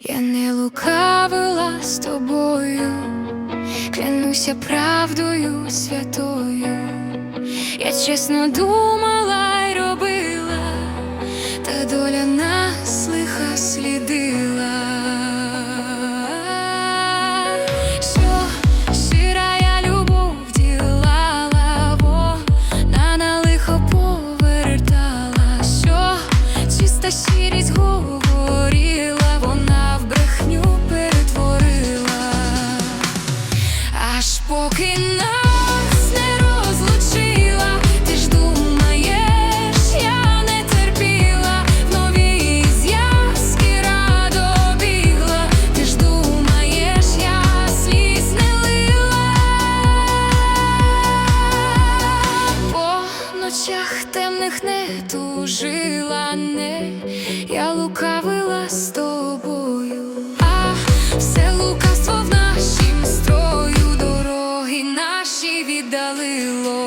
Я не лукавила з тобою, клянуся правдою святою. Я чесно думала й робила, та доля ночах темних не тужила, не. Я лукавила з тобою, а все лукавство в нашім строю, дороги наші віддалило.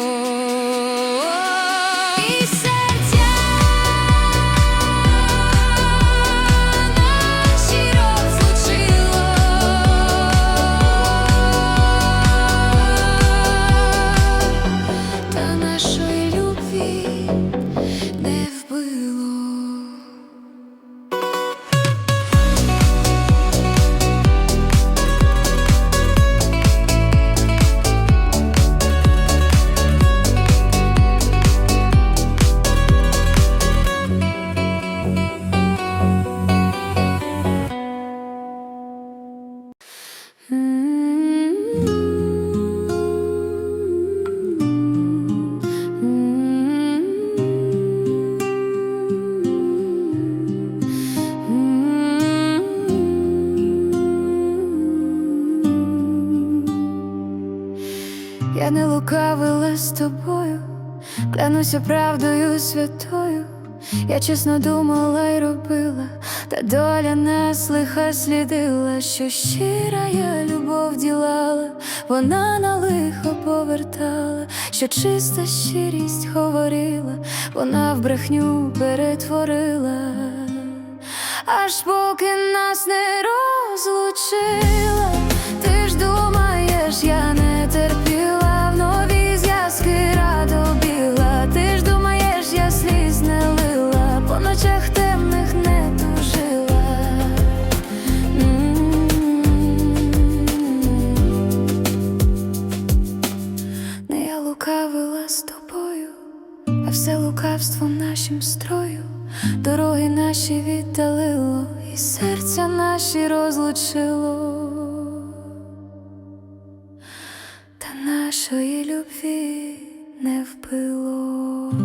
Не лукавила з тобою, клянуся правдою святою. Я чесно думала й робила, та доля нас лиха слідила, що щира я любов ділала, вона на лихо повертала, що чиста щирість говорила, вона в брехню перетворила, аж поки нас не розлучила, лукавство нашим строю, дороги наші віддалило, і серця наші розлучило, та нашої любві не вбило.